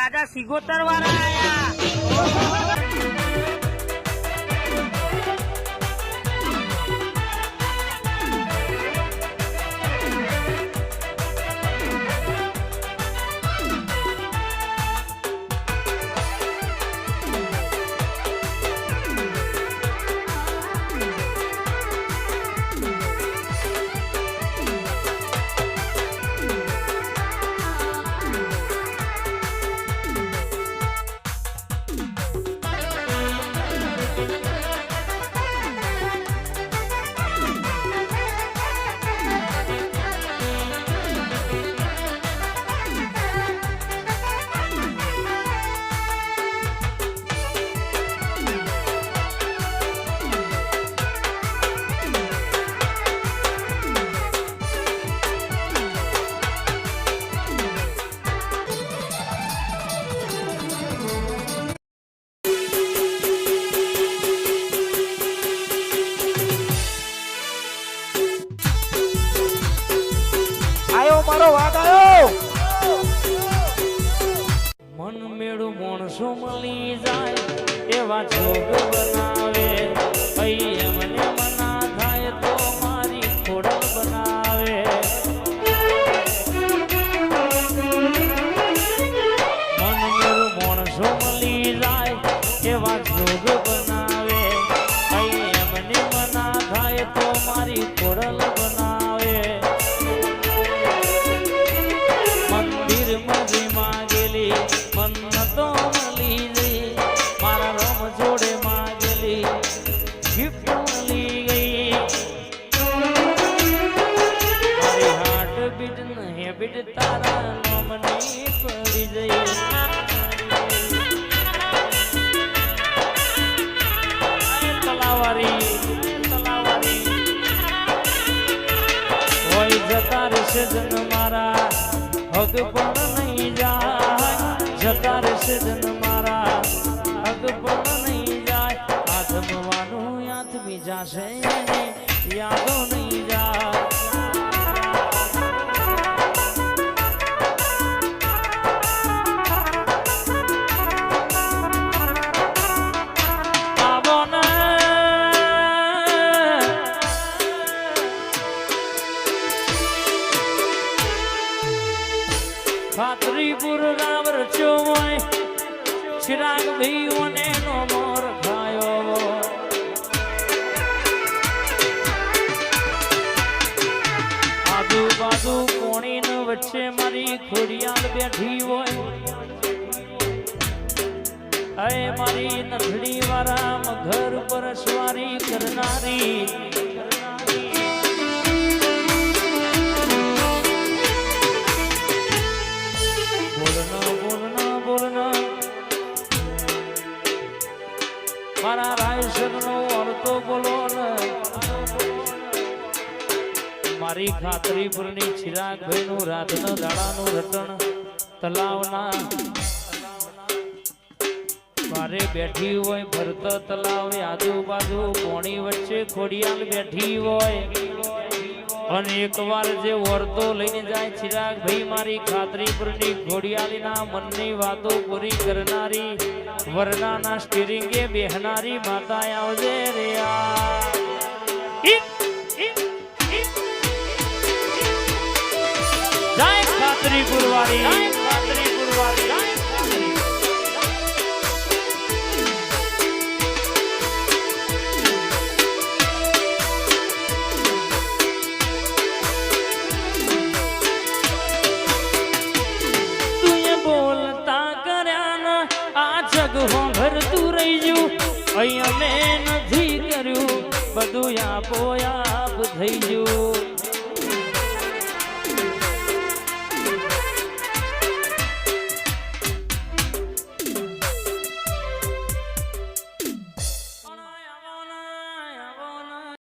રાજા સિગોતર વાળા આયા. મારો વાઘ આવ્યો. મન મેળું માણસો મળી જાય, એવા જોગ બનાવે. અહીં એમને મના થાય તો મારી ખોડલ બનાવે. મન મેળું માણસો મળી જાય, એવા જોગ બનાવે. અહીં મને મના થાય તો મારી ખોડલ જતા રહેશે જન મારા હગ પણ નહીં જાય જતા રહેશે મારા હગ પણ આથમી જાશે એને યાદો નહીં જાય આવો ને ખાતરીપુર રાવર ચોય ચિરાગ ભીઓને નો મોર ખાયો મારી ખોડિયાલ બેઠી હોય. અય મારી નથડી વાળા ઘર પર સ્વારી કરનારી. બોલનો બોલનો નો મારા અર્થો બોલો ને. મારી ખાતરીપુરની ચિરાગભાઈનું રાતના દાડાનું રટણ તલાવના. મારે બેઠી હોય ભરત તલાવે આજુબાજુ, પોણી વચ્ચે ખોડિયાલ બેઠી હોય. અને એકવાર જે વર્તો લઈને જાય ચિરાગ ભાઈ મારી ખાતરી પરની ઘોડિયાળીના મનની વાતો પૂરી કરનારી, વરનાના સ્ટીરિંગે બેહનારી માતા આવજે રે આ. જગ હોંભરતું રહી ગયું. અહીંયા મેં નથી કર્યું બધું આપો આપ થઈ ગયું.